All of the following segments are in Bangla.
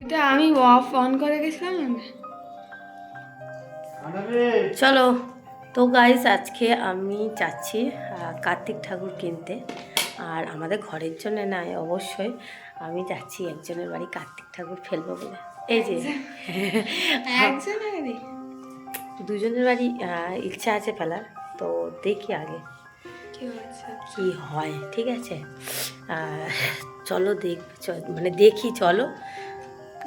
এটা আমি অফ অন করে গেছিলাম। চলো তো গাইস আজকে আমি যাচ্ছি কার্তিক ঠাকুর কিনতে। আর আমাদের ঘরের জন্য নয় অবশ্যই আমি যাচ্ছি একজনের বাড়ি কার্তিক ঠাকুর ফেলব বলে। এই যে। দুজনের বাড়ি ইচ্ছা আছে ফেলার তো দেখি আগে কি হয় ঠিক আছে? চলো দেখ চ- মানে দেখি চলো।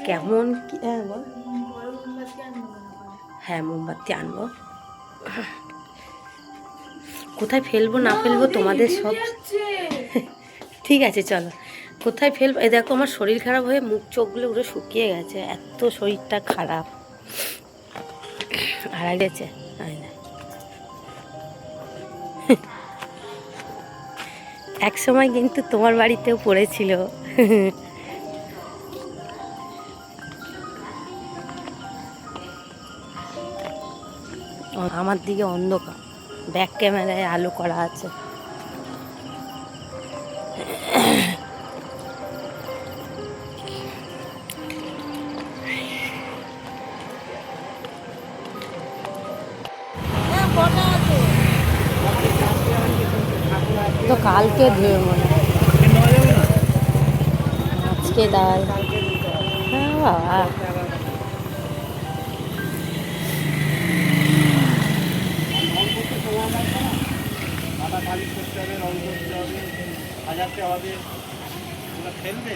কেমন কি হ্যাঁ বল। মোমবাতি আনব হ্যাঁ মোমবাতি আনব। কোথায় ফেলব না ফেলব তোমাদের সব ঠিক আছে চলো। কোথায় ফেলব এই দেখো আমার শরীর খারাপ হয়ে মুখ চোখগুলো পুরো শুকিয়ে গেছে। এত শরীরটা খারাপ। হারা গেছে এক সময় কিন্তু তোমার বাড়িতেও পড়েছিল। আমার দিকে অন্ধকার। ব্যাক ক্যামেরায় আলো করা আছে। তো কালকে ধুয়ে মনে হয়। আজকে দাই হ্যাঁ বাবা। ওগুলো খেলবে?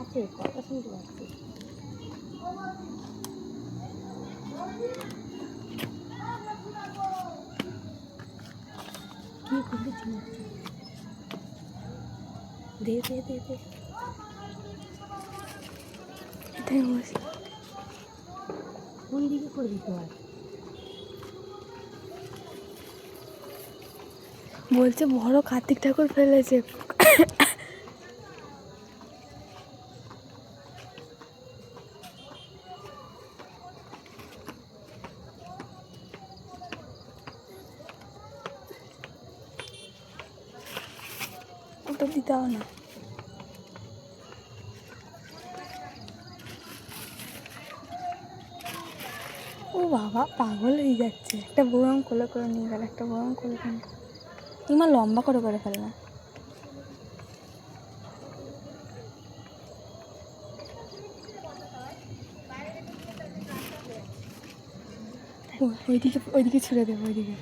আছে কথা শুনতে পাচ্ছি কি করেছি দে দে দে দে এটাই বসে। কোন দিকে করে দিতে বলছে, বড় কার্তিক ঠাকুর ফেলেছে। ওটা না। ও বাবা, পাগল হয়ে যাচ্ছে। একটা বোরম কোলে করে নিয়ে গেল, একটা বোরম কোলে করে ইমা লম্বা করে করে ফেলবে না। ওইদিকে ওইদিকে ছুড়ে দেবো ওইদিকে।